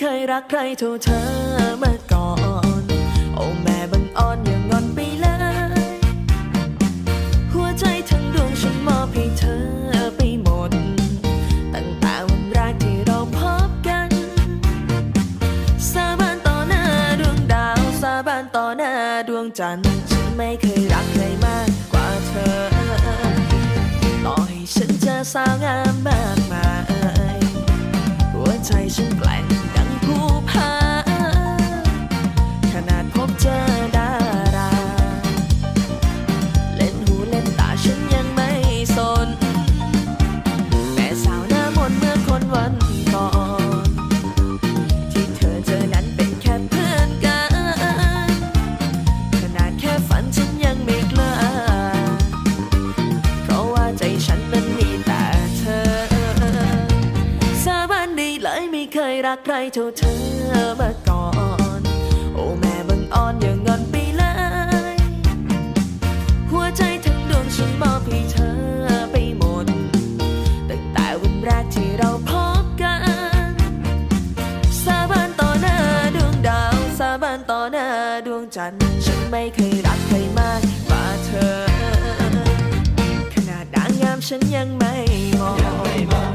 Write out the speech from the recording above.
เคยรักใครเท่าเธอมาก่อน โอ้แม่บังอ่อนอย่างงอนไปเลย หัวใจทั้งดวงฉันมอบให้เธอไปหมด ตั้งแต่วันแรกที่เราพบกัน สาบานต่อหน้าดวงดาว สาบานต่อหน้าดวงจันทร์ ฉันไม่เคยรักใครมากกว่าเธอ ต่อให้ฉันเจอสาวงามมา ไม่เคยรักใครเท่าเธอมาก่อน โอ้แม่บังอ่อนอย่างงอนไปเลย หัวใจทั้งดวงฉันมอบให้เธอไปหมด ตั้งแต่วันแรกที่เราพบกัน สาบานต่อหน้าดวงดาว สาบานต่อหน้าดวงจันทร์ ฉันไม่เคยรักใครมากกว่าเธอ ขนาดนางงามฉันยังไม่มอง